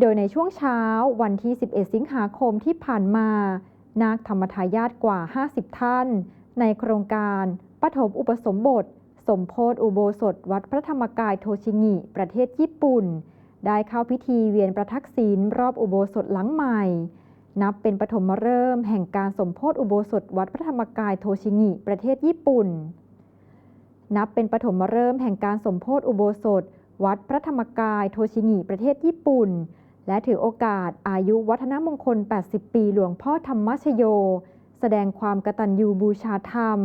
โดยในช่วงเช้าวันที่ 11 สิงหาคมที่ผ่านมา นาคธรรมทายาทกว่า 50 ท่าน ในโครงการปฐมอุปสมบท สมโพธิอุโบสถวัดพระธรรมกายโทชิงิประเทศญี่ปุ่น ได้เข้าพิธีเวียนประทักษิณรอบอุโบสถหลังใหม่ นับเป็นปฐมฤกษ์แห่งการสมโพธิอุโบสถวัดพระธรรมกายโทชิงิประเทศญี่ปุ่น นับเป็นปฐมฤกษ์แห่งการสมโพธิอุโบสถ วัดพระธรรมกายโทชิงิประเทศญี่ปุ่น และถือโอกาสอายุวัฒนมงคล 80 ปีหลวงพ่อธรรมชโย แสดงความกตัญญูบูชาธรรม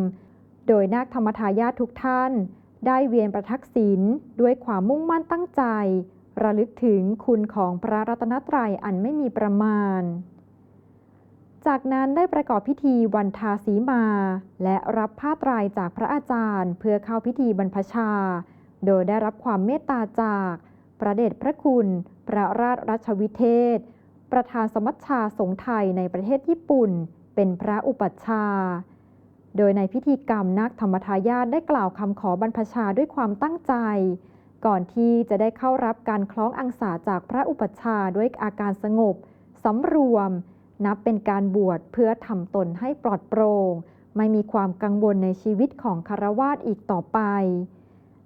โดยนาคธรรมทายาททุกท่าน ได้เวียนประทักษิณด้วยความมุ่งมั่นตั้งใจ ระลึกถึงคุณของพระรัตนตรัยอันไม่มีประมาณ จากนั้นได้ประกอบพิธีวันทาสีมา และรับผ้าตรายจากพระอาจารย์ เพื่อเข้าพิธีบรรพชา โดยได้รับความเมตตาจาก พระเดชพระคุณ พระราชรัชวิเทศ ประธานสมัชชาสงฆ์ไทยในประเทศญี่ปุ่น เป็นพระอุปัชฌาย์โดยในพิธีกรรมนักธรรมทายาทได้กล่าวคำขอบรรพชาด้วยความตั้งใจ ก่อนที่จะได้เข้ารับการคล้องอังสาจากพระอุปัชฌาย์ด้วยอาการสงบสำรวม นับเป็นการบวชเพื่อทำตนให้ปลอดโปร่งไม่มีความกังวลในชีวิตของคารวาสอีกต่อไป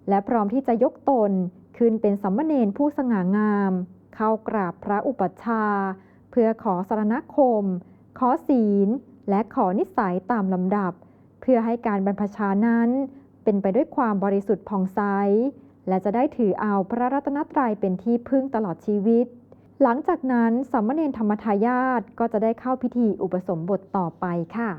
และพร้อมที่จะยกตน ขึ้นเป็นสัมมเนนผู้สง่างาม เข้ากราบพระอุปัชฌาย์เพื่อขอสารณคม ขอศีล และขอนิสัยตามลำดับ เพื่อให้การบรรพชานั้น เป็นไปด้วยความบริสุทธิ์ผ่องใส และจะได้ถือเอาพระรัตนตรัยเป็นที่พึ่งตลอดชีวิต หลังจากนั้นสัมมเนนธรรมทายาทก็จะได้เข้าพิธีอุปสมบทต่อไปค่ะ